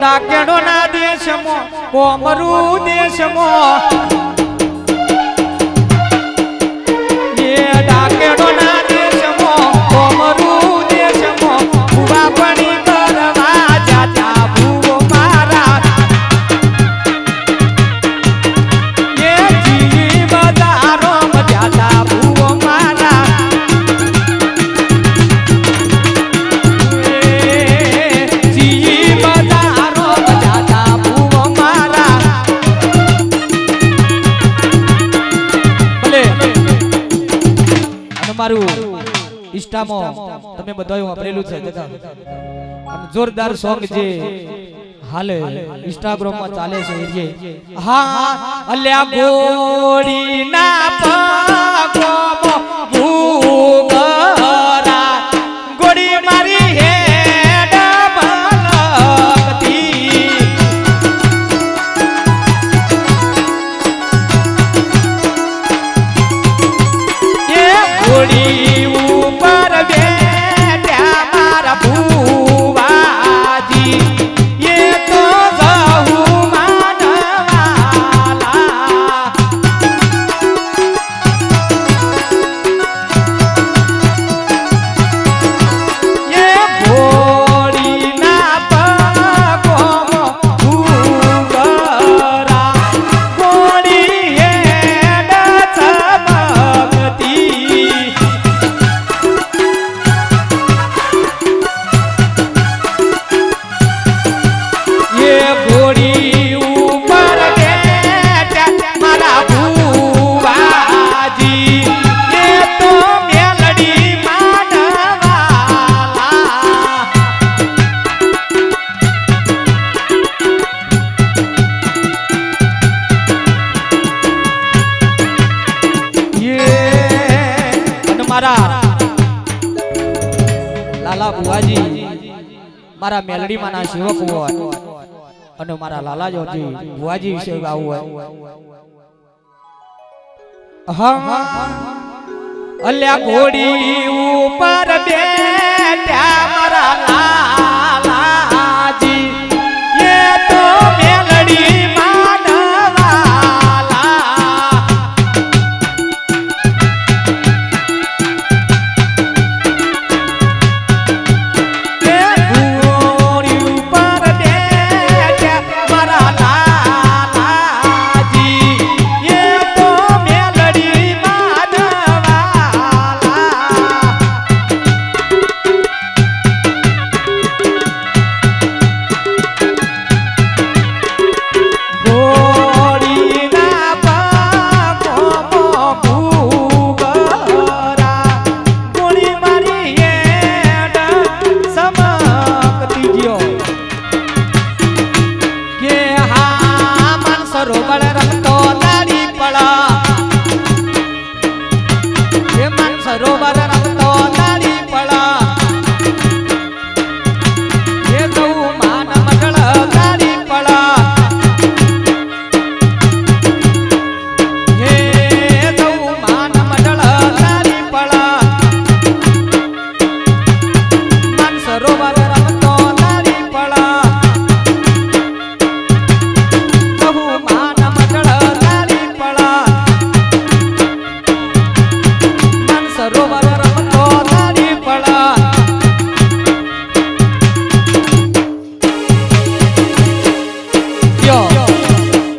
ડાકેડો ના દેશમાં કોમરૂ દેશમાં. મારું ઇન્સ્ટામાં તમે બધાએ વાપરેલું છે દાદા અને જોરદાર સોંગ છે હાલે ઇન્સ્ટાગ્રામમાં ચાલે છે એ હા, અલ્યા ગોળી ના પગોમાં મારા. લાલા બુવાજી મારા મેલડીમાં ના સેવક હોય અને મારા લાલા જોજી બુવાજી વિશે ગાવું હોય. હા અલ્યા ઘોડી ઉપર કરો બળરામ